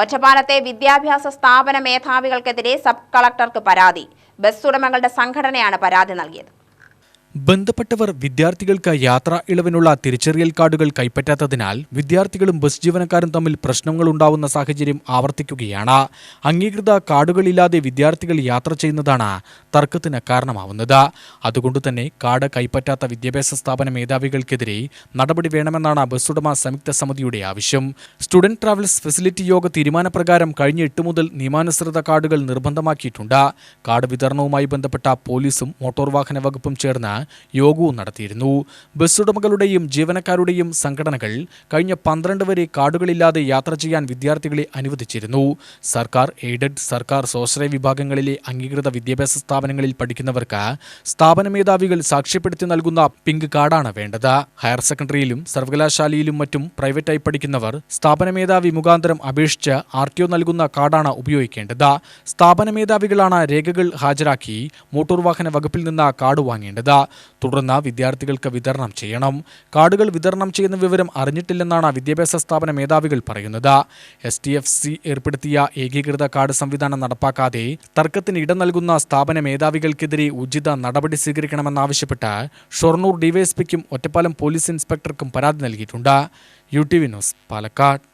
ഒറ്റപ്പാലത്തെ വിദ്യാഭ്യാസ സ്ഥാപന മേധാവികൾക്കെതിരെ സബ് കളക്ടർക്ക് പരാതി. ബസ് ഉടമകളുടെ സംഘടനയാണ് പരാതി നൽകിയത്. ബന്ധപ്പെട്ടവർ വിദ്യാർത്ഥികൾക്ക് യാത്രാ ഇളവിനുള്ള തിരിച്ചറിയൽ കാർഡുകൾ കൈപ്പറ്റാത്തതിനാൽ വിദ്യാർത്ഥികളും ബസ് ജീവനക്കാരും തമ്മിൽ പ്രശ്നങ്ങൾ ഉണ്ടാവുന്ന സാഹചര്യം ആവർത്തിക്കുകയാണ്. അംഗീകൃത കാർഡുകളില്ലാതെ വിദ്യാർത്ഥികൾ യാത്ര ചെയ്യുന്നതാണ് തർക്കത്തിന് കാരണമാവുന്നത്. അതുകൊണ്ട് തന്നെ കാർഡ് കൈപ്പറ്റാത്ത വിദ്യാഭ്യാസ സ്ഥാപന മേധാവികൾക്കെതിരെ നടപടി വേണമെന്നാണ് ബസ് ഉടമ സംയുക്ത സമിതിയുടെ ആവശ്യം. സ്റ്റുഡന്റ് ട്രാവൽസ് ഫെസിലിറ്റി യോഗ തീരുമാനപ്രകാരം കഴിഞ്ഞ എട്ട് മുതൽ നിയമാനുസൃത കാർഡുകൾ നിർബന്ധമാക്കിയിട്ടുണ്ട്. കാർഡ് വിതരണവുമായി ബന്ധപ്പെട്ട പോലീസും മോട്ടോർ വാഹന വകുപ്പും ചേർന്ന് യോഗവും നടത്തിയിരുന്നു. ബസ് ഉടമകളുടെയും ജീവനക്കാരുടെയും സംഘടനകൾ കഴിഞ്ഞ പന്ത്രണ്ട് വരെ കാർഡുകളില്ലാതെ യാത്ര ചെയ്യാൻ വിദ്യാർത്ഥികളെ അനുവദിച്ചിരുന്നു. സർക്കാർ എയ്ഡഡ് സർക്കാർ സ്വാശ്രയ വിഭാഗങ്ങളിലെ അംഗീകൃത വിദ്യാഭ്യാസ സ്ഥാപനങ്ങളിൽ പഠിക്കുന്നവർക്ക് സ്ഥാപന മേധാവികൾ സാക്ഷ്യപ്പെടുത്തി നൽകുന്ന പിങ്ക് കാർഡാണ് വേണ്ടത്. ഹയർ സെക്കൻഡറിയിലും സർവകലാശാലയിലും മറ്റും പ്രൈവറ്റായി പഠിക്കുന്നവർ സ്ഥാപന മേധാവി മുഖാന്തരം അപേക്ഷിച്ച് ആർ ടി ഒ നൽകുന്ന കാർഡാണ് ഉപയോഗിക്കേണ്ടത്. സ്ഥാപന മേധാവികളാണ് രേഖകൾ ഹാജരാക്കി മോട്ടോർ വാഹന വകുപ്പിൽ നിന്ന് കാർഡ് വാങ്ങേണ്ടത്. തുടർന്ന് വിദ്യാർത്ഥികൾക്ക് വിതരണം ചെയ്യണം. കാർഡുകൾ വിതരണം ചെയ്യുന്ന വിവരം അറിഞ്ഞിട്ടില്ലെന്നാണ് വിദ്യാഭ്യാസ സ്ഥാപന മേധാവികൾ പറയുന്നത്. എസ് ടി എഫ് സി ഏർപ്പെടുത്തിയ ഏകീകൃത കാർഡ് സംവിധാനം നടപ്പാക്കാതെ തർക്കത്തിന് ഇടം നൽകുന്ന സ്ഥാപന മേധാവികൾക്കെതിരെ ഉചിത നടപടി സ്വീകരിക്കണമെന്നാവശ്യപ്പെട്ട് ഷൊർണൂർ ഡിവൈഎസ്പിക്കും ഒറ്റപ്പാലം പോലീസ് ഇൻസ്പെക്ടർക്കും പരാതി നൽകിയിട്ടുണ്ട്. U T V news Palakkad.